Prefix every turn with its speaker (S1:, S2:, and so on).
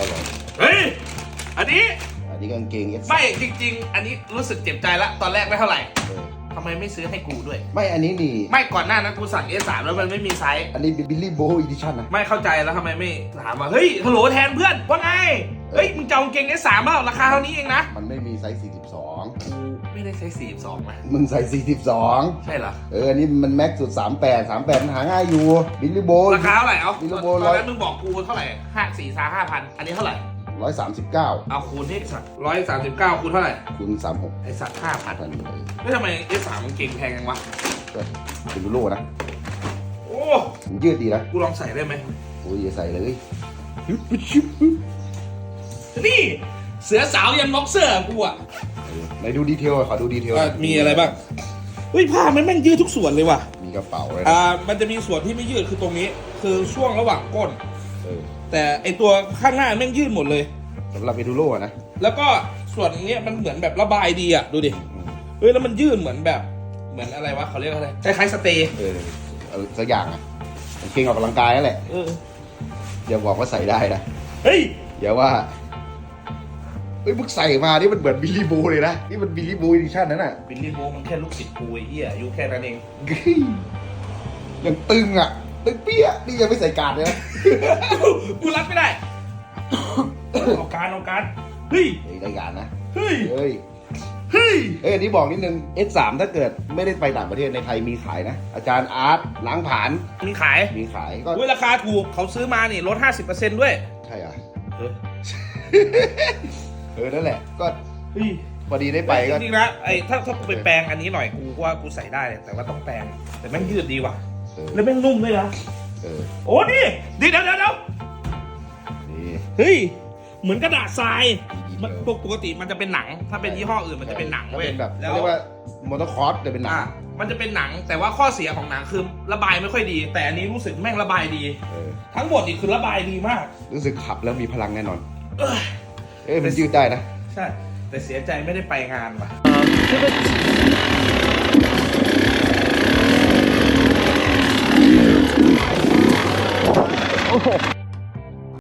S1: ได้เลย
S2: เฮ้ย อันนี้
S1: อันนี้กางเกง S
S2: ไม่จริง ๆ อันนี้รู้สึกเจ็บใจละ ตอนแรกไม่เท่าไหร่
S1: เออ
S2: ทำไมไม่ซื้อให้กูด้วย
S1: ไม่อันนี้นี่
S2: ไม่ก่อนหน้านั้นกูสั่ง S3 แล้วมันไม่มีไซส์
S1: อันนี้บิลลี่โบอีดิชั่นนะ
S2: ไม่เข้าใจแล้วทำไมไม่ถามว่าเฮ้ยฮัลโหลแทนเพื่อนว่าไงเฮ้ยมึงจะเอากางเกง S3 เปล่าราคาเท่านี้เองนะ
S1: มันไม่มีไซส์
S2: กูไม่ได้ไซส์42นะ
S1: 42มึงใส่ 42
S2: ใช่เหรอ
S1: เอออันนี้มันแม็กสุด 38 38มันหาง่ายอยู่บิลลี่โบ
S2: ราคาเท่าไหร่เอา
S1: บิลโบ
S2: ต
S1: ร้
S2: อ
S1: อนย
S2: นั้นมึงบอกกูเท่าไหร่ห้าสี่สาห้าพันอันนี้เท่าไหร่
S1: 139
S2: เอาคูณที่สัตว์ร้อยสามสิบเก้าคูณเท่าไหร่
S1: คูณ36
S2: ไอสัตว์ห้าพัน
S1: พันเลย
S2: ไม่ทำไม S3 มันเก่งแพงจังวะ
S1: ก็เป็นดูโลนะ
S2: โอ้
S1: มันยืดดีนะ
S2: กูลองใส่ได้ไหม
S1: โอ้ยอย่าใส่เลย
S2: นี่เสือสาวยันบ็อกเซอร์กูอะ
S1: ไหนดูดีเทลอะขอดูดีเทล
S2: มีอะไรบ้างเฮ้ยผ้ามันแม่งยืดทุกส่วนเลยว่ะ
S1: มีกระเป๋าเลยนะ
S2: อ่า มันจะมีส่วนที่ไม่ยืดคือตรงนี้ คือช่วงระหว่างก้น
S1: เออ
S2: แต่ไอตัวข้างหน้าแม่งยืดหมดเลย
S1: สำหรับเอดูโลอะนะ
S2: แล้วก็ส่วนเนี้ยมันเหมือนแบบระบายดีอะดูดิเฮ้ยแล้วมันยืดเหมือนแบบเหมือนอะไรวะเขาเรียกอะไรคล้ายๆสเตย์
S1: เออเอาสักอย่างอะกางเกงออกกำลังกายนั่นแหละ
S2: เออ
S1: อย่าบอกว่าใส่ได้นะ
S2: เฮ้ย
S1: อย่าว่าเฮ้ยมึงใส่มานี่มันเหมือนบิลลี่โบเลยนะนี่มันบิลลี่โบอีดิชั่นนั่นน่ะ
S2: บิลลี่โบมันแค่ลูกศิษย์กูไอ้เหี้ยอายุแค่นั้นเอง
S1: กึ้ยยังตึงอะ ตึงเปี้ยนี่ยังไม่ใส่การดเลยนะ
S2: กูรับไม่ได้ เอาการเอาการเฮ้ย
S1: เฮ้ยได้การนะ
S2: เฮ้ย
S1: เฮ้ย
S2: เฮ้ย
S1: เอ้ยอันนี้บอกนิดนึง S3 ถ้าเกิดไม่ได้ไปต่างประเทศในไทยมีขายนะ อาจารย์อาร์ตล้างผลาญ
S2: มีขาย
S1: มีขายก็
S2: อุ้ยราคาถูกเขาซื้อมานี่ลด 50%ด้วย
S1: ใช่อะ
S2: เออ
S1: เออ นั่นแหละ ก็
S2: เฮ้ย
S1: พอดีได้ไปก็
S2: จริงๆนะไอ้ถ้าถ้ากูไปแปลงอันนี้หน่อยกูว่ากูใส่ได้เลยแต่ว่าต้องแปลงแต่แม่งยืดดีว่ะ
S1: เออ
S2: แล้วแม่งนุ่มด้วยนะ
S1: เออ
S2: โอ้นี่เดี๋ยวเดี๋ยวเดี๋ยว
S1: นี่
S2: เฮ้ย เหมือนกระดาษทราย
S1: ดี
S2: มัน
S1: เดียว
S2: ปกติมันจะเป็นหนัง ถ้าเป็นยี่ห้ออื่นมันจะเป็นหนัง
S1: ถ้า
S2: เว้ย
S1: เป็นแบบ
S2: แล้ว
S1: เรียกว่ามอเตอร์คอร์สจะเป็นหนั
S2: อะ
S1: ง
S2: มันจะเป็นหนัง แต่ว่าข้อเสียของหนังคือระบายไม่ค่อยดี แต่อันนี้รู้สึกแม่งระบายดี
S1: เออ
S2: ทั้งหมดนี่คือระบายดีมาก
S1: รู้สึกขับแล้วมีพลังแน่นอน
S2: เอ้ย
S1: เอ้ยมันยืดได้นะ
S2: ใช่ แต่เสียใจไม่ได้ไปงานว่ะ Oh.